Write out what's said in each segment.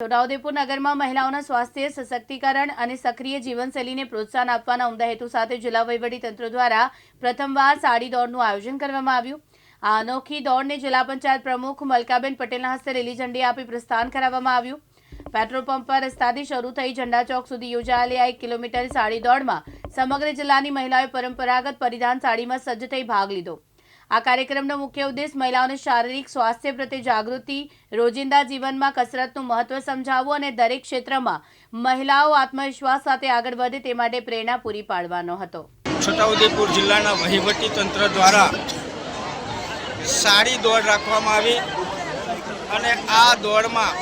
છોટાઉદેપુર નગરમાં મહિલાઓના સ્વાસ્થ્ય, સશક્તિકરણ અને સક્રિય જીવનશૈલીને પ્રોત્સાહન આપવાના ઉમદા હેતુ સાથે જિલ્લા વહીવટીતંત્ર દ્વારા પ્રથમવાર સાડી દોડનું આયોજન કરવામાં આવ્યું. આ અનોખી દોડને જિલ્લા પંચાયત પ્રમુખ મલકાબેન પટેલના હસ્તે લીલી ઝંડી આપી પ્રસ્થાન કરાવવામાં આવ્યું. પેટ્રોલ પંપ પર રસ્તાથી શરૂ થઈ ઝંડા ચોક સુધી યોજાયેલી આ એક કિલોમીટર સાડી દોડમાં સમગ્ર જિલ્લાની મહિલાઓએ પરંપરાગત પરિધાન સાડીમાં સજ્જ થઈ ભાગ લીધો. આ કાર્યક્રમનો મુખ્ય ઉદ્દેશ મહિલાઓને શારીરિક સ્વાસ્થ્ય પ્રત્યે જાગૃતિ, રોજિંદા જીવનમાં કસરતનું મહત્વ સમજાવવું અને દરેક ક્ષેત્રમાં મહિલાઓ આત્મવિશ્વાસ સાથે આગળ વધે તે માટે પ્રેરણા પૂરી પાડવાનો હતો. છોટાઉદેપુર જિલ્લાના વહીવટી તંત્ર દ્વારા સારી દોડ રાખવામાં આવી અને આ દોડમાં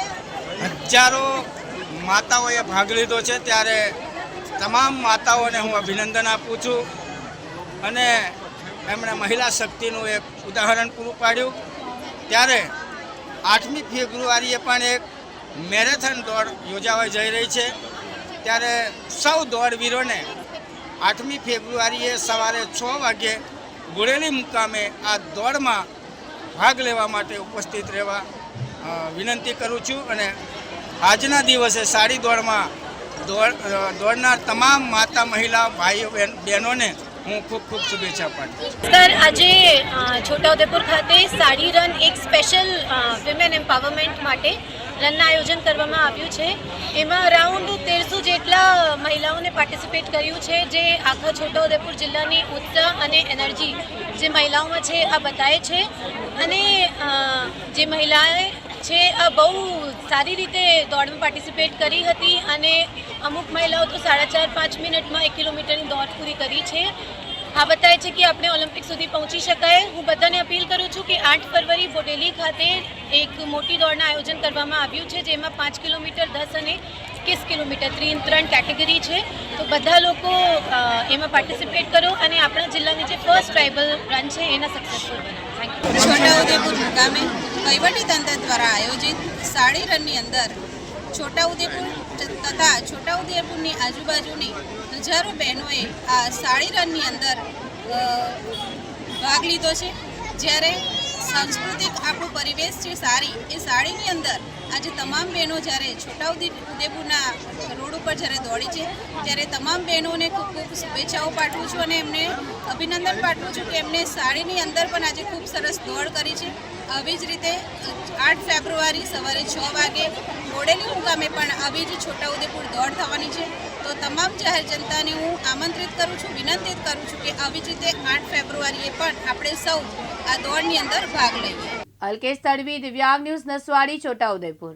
હજારો માતાઓએ ભાગ લીધો છે. ત્યારે તમામ માતાઓને હું અભિનંદન આપું છું અને એમણે મહિલા શક્તિનું એક ઉદાહરણ પૂરું પાડ્યું. ત્યારે આઠમી ફેબ્રુઆરીએ પણ એક મેરેથોન દોડ યોજાવા જઈ રહી છે. ત્યારે સૌ દોડવીરોને આઠમી ફેબ્રુઆરીએ સવારે છ વાગ્યે બોડેલી મુકામે આ દોડમાં ભાગ લેવા માટે ઉપસ્થિત રહેવા વિનંતી કરું છું અને આજના દિવસે સાડી દોડમાં દોડ દોડનાર તમામ માતા મહિલા, ભાઈઓ બહેન બહેનોને હું ખૂબ ખૂબ શુભેચ્છા પાઠવું સર, આજે છોટાઉદેપુર ખાતે સાડી રન એક સ્પેશિયલ વિમેન એમ્પાવરમેન્ટ માટે રનના આયોજન કરવામાં આવ્યું છે. એમાં અરાઉન્ડ તેરસો જેટલા મહિલાઓને પાર્ટિસિપેટ કર્યું છે, જે આખા છોટાઉદેપુર જિલ્લાની ઉત્સાહ અને એનર્જી જે મહિલાઓમાં છે, આ બતાવે છે. અને જે મહિલાએ છે બહુ સારી રીતે દોડમાં પાર્ટિસિપેટ કરી હતી અને અમુક મહિલાઓ તો સાડા ચાર, પાંચ મિનિટમાં એક કિલોમીટરની દોડ પૂરી કરી છે. આ બતાવે છે કે આપણે ઓલિમ્પિક સુધી પહોંચી શકાય. હું બધાને અપીલ કરું છું કે આઠ ફરવરી બોડેલી ખાતે એક મોટી દોડનું આયોજન કરવામાં આવ્યું છે, જેમાં પાંચ કિલોમીટર દસ અને એકવીસ કિલોમીટર ત્રણ ત્રણ કેટેગરી છે. તો બધા લોકો એમાં પાર્ટિસિપેટ કરો અને આપણા જિલ્લાની જે ફર્સ્ટ ટ્રાઇબલ રન છે, એના સક્સેસફુલ બનાવો થેન્ક યુ વહીવટીતંત્ર દ્વારા આયોજિત સાડી રનની અંદર છોટાઉદેપુર તથા છોટાઉદેપુરની આજુબાજુની હજારો બહેનોએ આ સાડી રનની અંદર ભાગ લીધો છે. જ્યારે સાંસ્કૃતિક આપણો પરિવેશ છે સાડી એ સાડીની અંદર આજે તમામ બહેનો જ્યારે છોટાઉદેપુરના રોડ ઉપર જ્યારે દોડી છે, ત્યારે તમામ બહેનોને ખૂબ ખૂબ શુભેચ્છાઓ પાઠવું છું અને એમને અભિનંદન પાઠવું છું કે એમને સાડીની અંદર પણ આજે ખૂબ સરસ દોડ કરી છે. આવી જ રીતે આઠ ફેબ્રુઆરી સવારે છ વાગે મોડેલી મુકામે પણ આવી જ છોટાઉદેપુર દોડ થવાની છે. તો તમામ જાહેર જનતાને હું આમંત્રિત કરું છું, વિનંતિત કરું છું કે આવી જ રીતે આઠ ફેબ્રુઆરીએ પણ આપણે સૌ આ દોડની અંદર ભાગ લઈએ. અલ્કેશ તડવી, દિવ્યાંગ ન્યૂઝ નસવાડી, છોટાઉદેપુર.